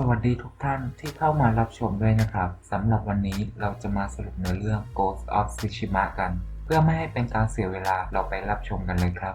สวัสดีทุกท่านที่เข้ามารับชมด้วยนะครับสำหรับวันนี้เราจะมาสรุปเนื้อเรื่อง Ghost of Tsushima กัน เพื่อไม่ให้เป็นการเสียเวลาเราไปรับชมกันเลยครับ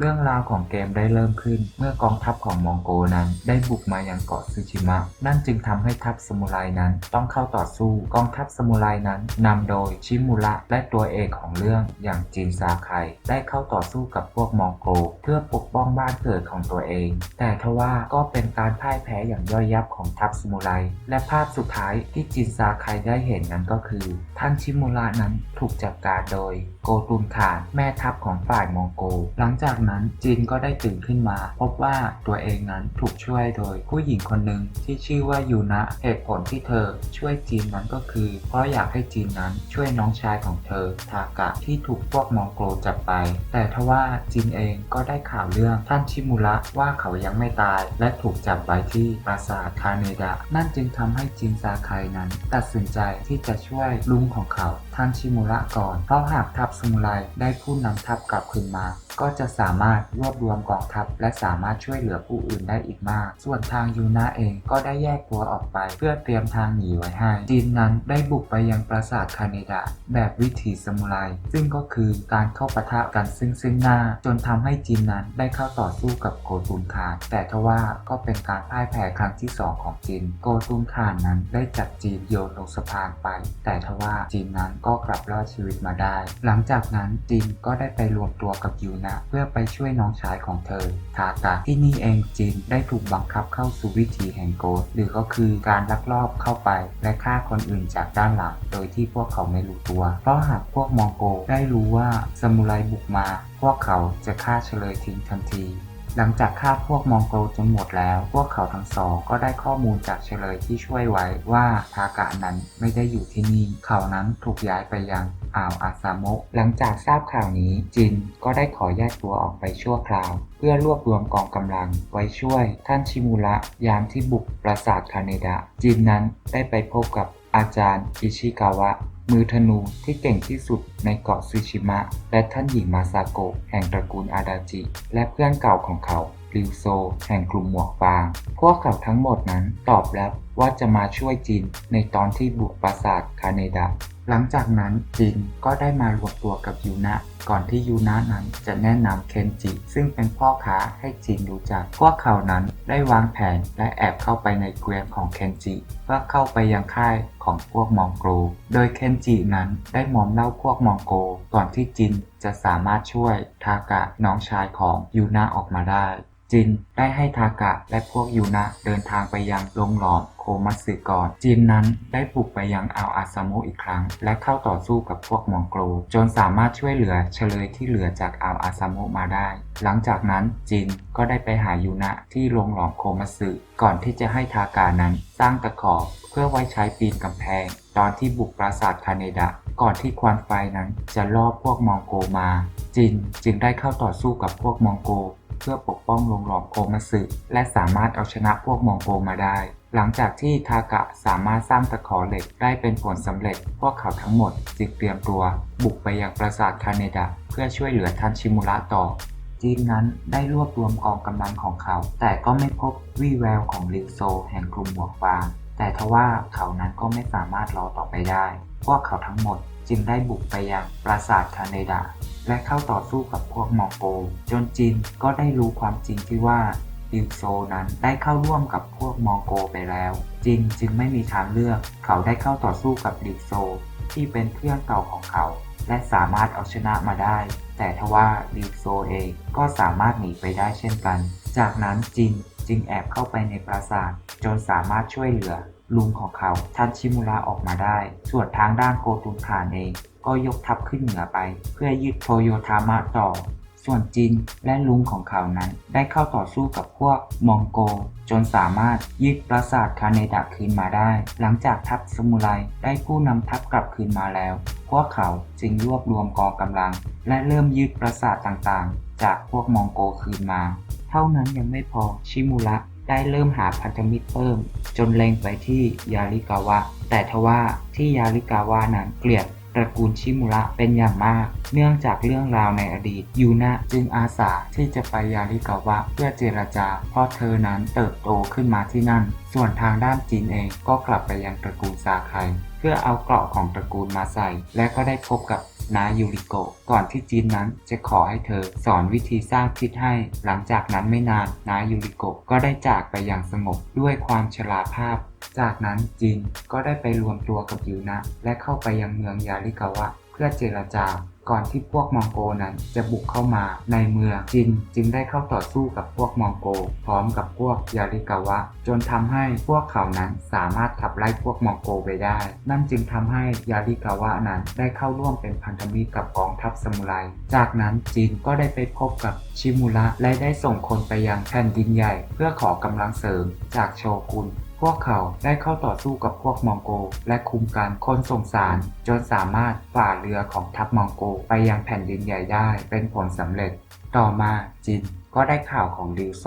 เรื่องราวของเกมได้เริ่มขึ้น เมื่อกองทัพของมองโกนั้นได้บุกมายังเกาะซูชิมะ นั่นจึงทำให้ทัพสมุไรนั้นต้องเข้าต่อสู้กองทัพสมุไรนั้นนำโดยชิมุระและตัวเอกของเรื่องอย่างจินซาไคได้เข้าต่อสู้กับพวกมองโก เพื่อปกป้องบ้านเกิดของตัวเอง แต่ทว่าก็เป็นการพ่ายแพ้อย่างย่อยยับของทัพสมุไรและภาพสุดท้ายที่จินซาไคได้เห็นนั้นก็คือ ท่านชิมุระนั้นถูกจัดการโดย โกตุนขานแม่ทัพของฝ่ายมองโก หลังจากนั้นจินก็ได้ตื่นขึ้นมา พบว่าตัวเองนั้นถูกช่วยโดยผู้หญิงคนหนึ่งที่ชื่อว่ายูนะเหตุผลที่เธอช่วยจีนนั้นก็คือ เพราะอยากให้จีนนั้นช่วยน้องชายของเธอทากะที่ถูกพวกมองโกลจับไป แต่ทว่าจินเองก็ได้ข่าวเรื่องท่านชิมุระว่าเขายังไม่ตาย และถูกจับไว้ที่ปราสาทคาเนดะ นั่นจึงทำให้จินซาไคนั้น ตัดสินใจที่จะช่วยลุงของเขา ท่านชิมุระก่อน เพราะหากทัพสมุไรได้ผู้นำทัพกลับคืนมา ก็จะสามารถรวบรวมกองทัพ และสามารถช่วยเหลือผู้อื่นได้อีกมาก ส่วนทางยูนะเองก็ได้แยกตัวออกไป เพื่อเตรียมทางหนีไว้ให้ จีนนั้นได้บุกไปยังปราสาทคาเนดะ แบบวิถีสมุไร ซึ่งก็คือการเข้าปะทะกันซึ่งซึ่งหน้า จนทำให้จีนนั้นได้เข้าต่อสู้กับโกตุนคาน แต่ทว่าก็เป็นการพ่ายแพ้ครั้งที่สองของจีน โกตุนคานนั้นได้จับจีนโยนลงสะพานไป แต่ทว่าจีนนั้นก็กลับรอดชีวิตมาได้ หลังจากนั้นจีนก็ได้ไปรวมตัวกับยูนะ เพื่อไปช่วยน้องชายของเธอ ทากะที่นี่เองจีนได้ถูกบังคับเข้าสู่วิถีแห่งโกดหรือก็คือการลักลอบเข้าไป และฆ่าคนอื่นจากด้านหลัง โดยที่พวกเขาไม่รู้ตัว เพราะหากพวกมองโกได้รู้ว่าซามูไรบุกมา พวกเขาจะฆ่าเฉลยทิ้งทันที หลังจากฆ่าพวกมองโกลจนหมดแล้ว พวกเขาทั้งสองก็ได้ข้อมูลจากเฉลยที่ช่วยไว้ว่าทากะนั้นไม่ได้อยู่ที่นี่ เขานั้นถูกย้ายไปยังอ่าวอาซาโมะหลังจากทราบข่าวนี้จินก็ได้ขอแยกตัวออกไปชั่วคราว เพื่อรวบรวมกองกำลังไว้ช่วย ท่านชิมุระยามที่บุกปราสาทคาเนดะ จินนั้นได้ไปพบกับอาจารย์อิชิกาวะ มือธนูที่เก่งที่สุดในเกาะซูชิมะ และท่านหญิงมาซาโกะแห่งตระกูลอาดาจิ และเพื่อนเก่าของเขาริวโซ แห่งกลุ่มหมวกฟาง พวกเขาทั้งหมดนั้นตอบรับ ว่าจะมาช่วยจินในตอนที่บุกปราสาทคาเนดะหลังจากนั้นจินก็ได้มารวมตัวกับยูนะ ก่อนที่ยูนะนั้นจะแนะนำเคนจิ ซึ่งเป็นพ่อค้าให้จินรู้จัก พวกเขานั้นได้วางแผนและแอบเข้าไปในเกวียนของเคนจิเพื่อเข้าไปยังค่ายของพวกมองโกล โดยเคนจินั้นได้มอมเล่าพวกมองโกลก่อนที่จินจะสามารถช่วยทากะน้องชายของยูนะออกมาได้จินได้ให้ทากะและพวกยูนะเดินทางไปยังโรงหลอมโคมัตสึก่อนจินนั้นได้บุกไปยังอ่าวอาซามะอีกครั้ง และเข้าต่อสู้กับพวกมองโกลจนสามารถช่วยเหลือเฉลยที่เหลือจากอ่าวอาซามะมาได้ หลังจากนั้นจินก็ได้ไปหายูนะที่โรงหลอมโคมัตสึก่อนที่จะให้ทากานั้นสร้างตะขอเพื่อไว้ใช้ปีนกำแพง ตอนที่บุกปราสาทคาเนดะ ก่อนที่ควันไฟนั้นจะล่อพวกมองโกมา จินจึงได้เข้าต่อสู้กับพวกมองโก เพื่อปกป้องโรงหลอมโคมัสึและสามารถเอาชนะพวกมองโกมาได้ หลังจากที่ทากะสามารถสร้างตะขอเหล็กได้เป็นผลสำเร็จ พวกเขาทั้งหมดจึงเตรียมตัว บุกไปยังปราสาทคาเนดะ เพื่อช่วยเหลือทันชิมุระต่อจีนนั้นได้รวบรวมกองกำลังของเขา แต่ก็ไม่พบวี่แววของลิวโซ แห่งกลุ่มหมวกฟาง แต่ทว่าเขานั้นก็ไม่สามารถรอต่อไปได้ พวกเขาทั้งหมดจึงได้บุกไปยังปราสาทคาเนดะ และเข้าต่อสู้กับพวกมองโก จนจินก็ได้รู้ความจริงที่ว่า ลิวโซนั้นได้เข้าร่วมกับพวกมองโกไปแล้ว จินจึงไม่มีทางเลือก เขาได้เข้าต่อสู้กับลิวโซ ที่เป็นเพื่อนเก่าของเขา และสามารถเอาชนะมาได้ แต่ทว่าลิวโซเองก็สามารถหนีไปได้เช่นกัน จากนั้นจินจึงแอบเข้าไปในปราสาทจนสามารถช่วยเหลือ ลุงของเขาทันชิมุระออกมาได้ ส่วนทางด้านโกตุนคานเอง ก็ยกทัพขึ้นเหนือไป เพื่อยึดโทโยทามะต่อ ส่วนจินและลุงของเขานั้น ได้เข้าต่อสู้กับพวกมองโก จนสามารถยึดปราสาทคาเนดะคืนมาได้ หลังจากทัพสมุไรได้ผู้นำทัพกลับคืนมาแล้ว พวกเขาจึงรวบรวมกองกำลัง และเริ่มยึดปราสาทต่างๆ จากพวกมองโกคืนมา เท่านั้นยังไม่พอชิมุระได้เริ่มหาพันธมิตรเพิ่ม จนเล็งไปที่ยาริกาวะ แต่ทว่าที่ยาริกาวะนั้นเกลียด ระกูลชิมุระเป็นอย่างมาก เนื่องจากเรื่องราวในอดีตยูนะจึงอาสาที่จะไปยาริกาวะเพื่อเจรจา เพราะเธอนั้นเติบโตขึ้นมาที่นั่น ส่วนทางด้านจีนเองก็กลับไปยังตระกูลซาไคเพื่อเอาเกราะของตระกูลมาใส่ และก็ได้พบกับ นายูริโกะก่อนที่จีนนั้นจะขอให้เธอสอนวิธีสร้างพิษให้ หลังจากนั้นไม่นานนายูริโกะก็ได้จากไปอย่างสงบด้วยความชราภาพ จากนั้นจีนก็ได้ไปรวมตัวกับยูนะ และเข้าไปยังเมืองยาลิกาวะ พื่อเจรจาก่อนที่พวกมองโกนั้นจะบุกเข้ามาในเมืองจินจึงได้เข้าต่อสู้กับพวกมองโก พร้อมกับพวกยาริกาวะ จนทำให้พวกเขานั้นสามารถขับไล่พวกมองโกไปได้ นั่นจึงทำให้ยาริกาวะนั้นได้เข้าร่วมเป็นพันธมิตรกับกองทัพซามูไร จากนั้นจินก็ได้ไปพบกับชิมุระและได้ส่งคนไปยังแผ่นดินใหญ่ เพื่อขอกำลังเสริมจากโชกุน พวกเขาได้เข้าต่อสู้กับพวกมองโก และคุมการคนส่งสาร จนสามารถฝ่าเรือของทัพมองโกไปยังแผ่นดินใหญ่ได้เป็นผลสำเร็จ ต่อมาจินก็ได้ข่าวของริวโซ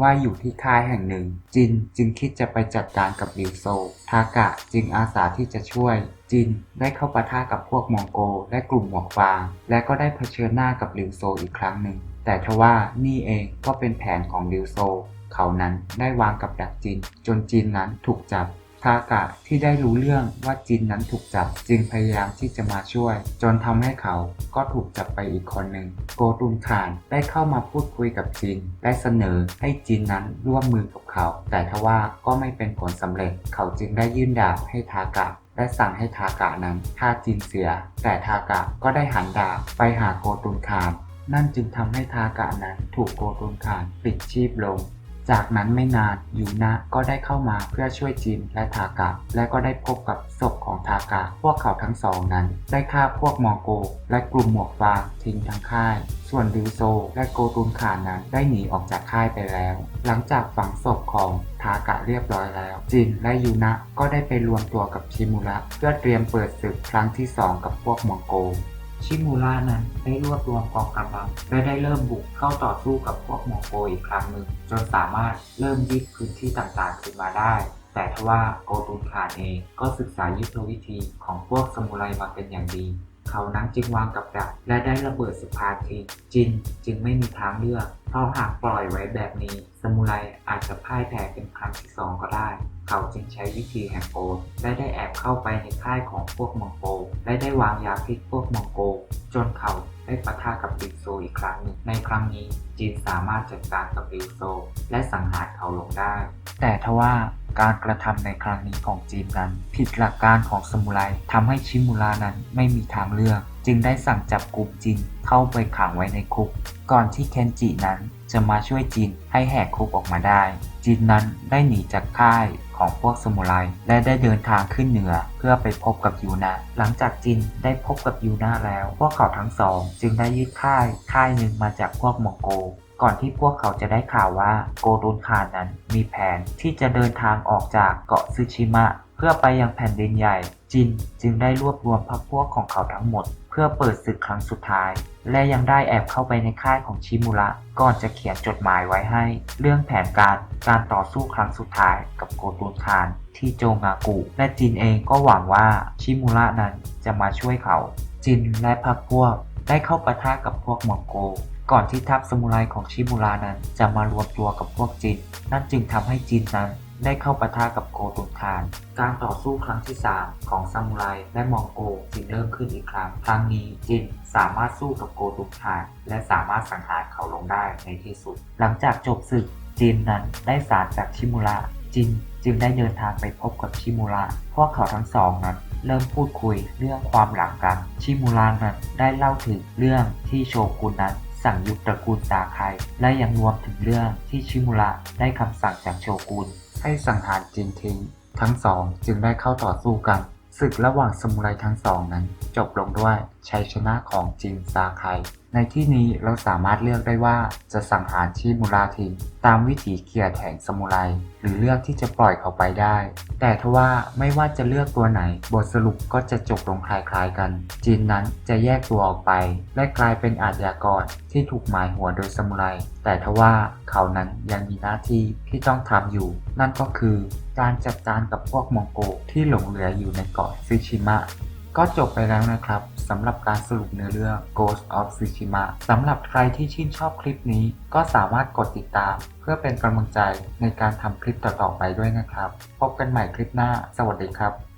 ว่าอยู่ที่ค่ายแห่งหนึ่ง จินจึงคิดจะไปจัดการกับริวโซ ทากะจึงอาสาที่จะช่วย จินได้เข้าปะทะกับพวกมองโกและกลุ่มหมวกฟาง และก็ได้เผชิญหน้ากับริวโซอีกครั้งหนึ่ง แต่ทว่านี่เองก็เป็นแผนของริวโซ เขานั้นได้วางกับดักจินจนจินนั้นถูกจับทากะที่ได้รู้เรื่องว่าจินนั้นถูกจับจึงพยายามที่จะมาช่วย จนทำให้เขาก็ถูกจับไปอีกคนหนึ่ง โกตุนขานได้เข้ามาพูดคุยกับจิน และเสนอให้จินนั้นร่วมมือกับเขา แต่ทว่าก็ไม่เป็นผลสำเร็จ เขาจึงได้ยื่นดาบให้ทากะและสั่งให้ทากะนั้นฆ่าจินเสีย แต่ทากะก็ได้หันดาบไปหาโกตุนขาน นั่นจึงทำให้ทากะนั้นถูกโกตุนขานปิดชีพลง จากนั้นไม่นานยูนะก็ได้เข้ามาเพื่อช่วยจินและทากะ และก็ได้พบกับศพของทากะ พวกเขาทั้งสองนั้น ได้ฆ่าพวกมองโก และกลุ่มหมวกฟางทิ้งทั้งค่าย ส่วนริวโซและโกตุนขานนั้นได้หนีออกจากค่ายไปแล้ว หลังจากฝังศพของทากะเรียบร้อยแล้ว จินและยูนะก็ได้ไปรวมตัวกับชิมุระเพื่อเตรียมเปิดศึกครั้งที่สองกับพวกมองโก ชิมูระนั้นได้รวบรวมกองกำลังและได้เริ่มบุกเข้าต่อสู้กับพวกมองโกอีกครั้งหนึ่ง จนสามารถเริ่มยึดพื้นที่ต่างๆ ขึ้นมาได้ แต่ทว่าโกตุนขานเองก็ศึกษายุทธวิธีของพวกสมุไรมาเป็นอย่างดี เขานั้นจึงวางกับดักและได้ระเบิดสะพาทิงจินจึงไม่มีทางเลือกเพราะหากปล่อยไว้แบบนี้สมุไรอาจจะพ่ายแพ้เป็นครั้งที่สองก็ได้ เขาจึงใช้วิธีแห่งโกดและได้แอบเข้าไปในค่ายของพวกมองโกและได้วางยาพิษพวกมองโกจนเขาได้ปะทะกับริวโซอีกครั้งหนึ่งในครั้งนี้จีนสามารถจัดการกับริวโซและสังหารเขาลงได้ แต่ทว่า การกระทำในครั้งนี้ของจีนนั้น ผิดหลักการของสมุไรทำให้ชิมุระนั้นไม่มีทางเลือก จึงได้สั่งจับกลุ่มจินเข้าไปขังไว้ในคุก ก่อนที่เคนจินั้นจะมาช่วยจินให้แหกคุกออกมาได้จินนั้นได้หนีจากค่ายของพวกสมุไรและได้เดินทางขึ้นเหนือเพื่อไปพบกับยูนะหลังจากจินได้พบกับยูนะแล้ว พวกเขาทั้งสอง จึงได้ยึดค่ายค่ายหนึ่งมาจากพวกมองโก ก่อนที่พวกเขาจะได้ข่าวว่าโกโดนคานนั้นมีแผนที่จะเดินทางออกจากเกาะซึชิมะ เพื่อไปยังแผ่นดินใหญ่ จินจึงได้รวบรวมพรรคพวกของเขาทั้งหมด เพื่อเปิดศึกครั้งสุดท้าย และยังได้แอบเข้าไปในค่ายของชิมุระ ก่อนจะเขียนจดหมายไว้ให้ เรื่องแผนการการต่อสู้ครั้งสุดท้ายกับโกตุนคานที่โจงากุ และจินเองก็หวังว่าชิมุระนั้นจะมาช่วยเขา จินและพรรคพวกได้เข้าปะทะกับพวกมองโก ก่อนที่ทัพสมุไรของชิมุระนั้นจะมารวมตัวกับพวกจินนั่นจึงทำให้จินนั้นได้เข้าปะทะกับโกตุนคาน การต่อสู้ครั้งที่ 3 ของซามูไรและมองโกจึงเริ่มขึ้นอีกครั้ง ครั้งนี้จินสามารถสู้กับโกตุนคาน และสามารถสังหารเขาลงได้ในที่สุด หลังจากจบศึกจินนั้นได้สารจากชิมุระจินจึงได้เดินทางไปพบกับชิมุระพวกเขาทั้งสองนั้นเริ่มพูดคุยเรื่องความหลังกัน ชิมุระนั้นได้เล่าถึงเรื่องที่โชกุนนั้น สั่งยุบตระกูลสาไคและยังรวมถึงเรื่องที่ชิมุระได้คำสั่งจากโชกุนให้สังหารจินทิ้ง ทั้งสองจึงได้เข้าต่อสู้กัน ศึกระหว่างสมุไรทั้งสองนั้น จบลงด้วยชัยชนะของจินซาไค ในที่นี้เราสามารถเลือกได้ว่าจะสังหารชิมุราทิ้งตามวิถีเกียร์แห่งสมุไร หรือเลือกที่จะปล่อยเขาไปได้ แต่ทว่าไม่ว่าจะเลือกตัวไหน บทสรุปก็จะจบลงคล้ายๆกัน จินนั้นจะแยกตัวออกไป และกลายเป็นอาชญากรที่ถูกหมายหัวโดยสมุไร แต่ทว่าเขานั้นยังมีหน้าที่ที่ต้องทำอยู่ นั่นก็คือ การจัดการกับพวกมองโกที่หลงเหลืออยู่ในเกาะซิชิมะก็จบไปแล้วนะครับสำหรับการสรุปเนื้อเรื่อง Ghost of Tsushima สำหรับใครที่ชื่นชอบคลิปนี้ ก็สามารถกดติดตาม เพื่อเป็นกำลังใจในการทำคลิปต่อๆไปด้วยนะครับ พบกันใหม่คลิปหน้า สวัสดีครับ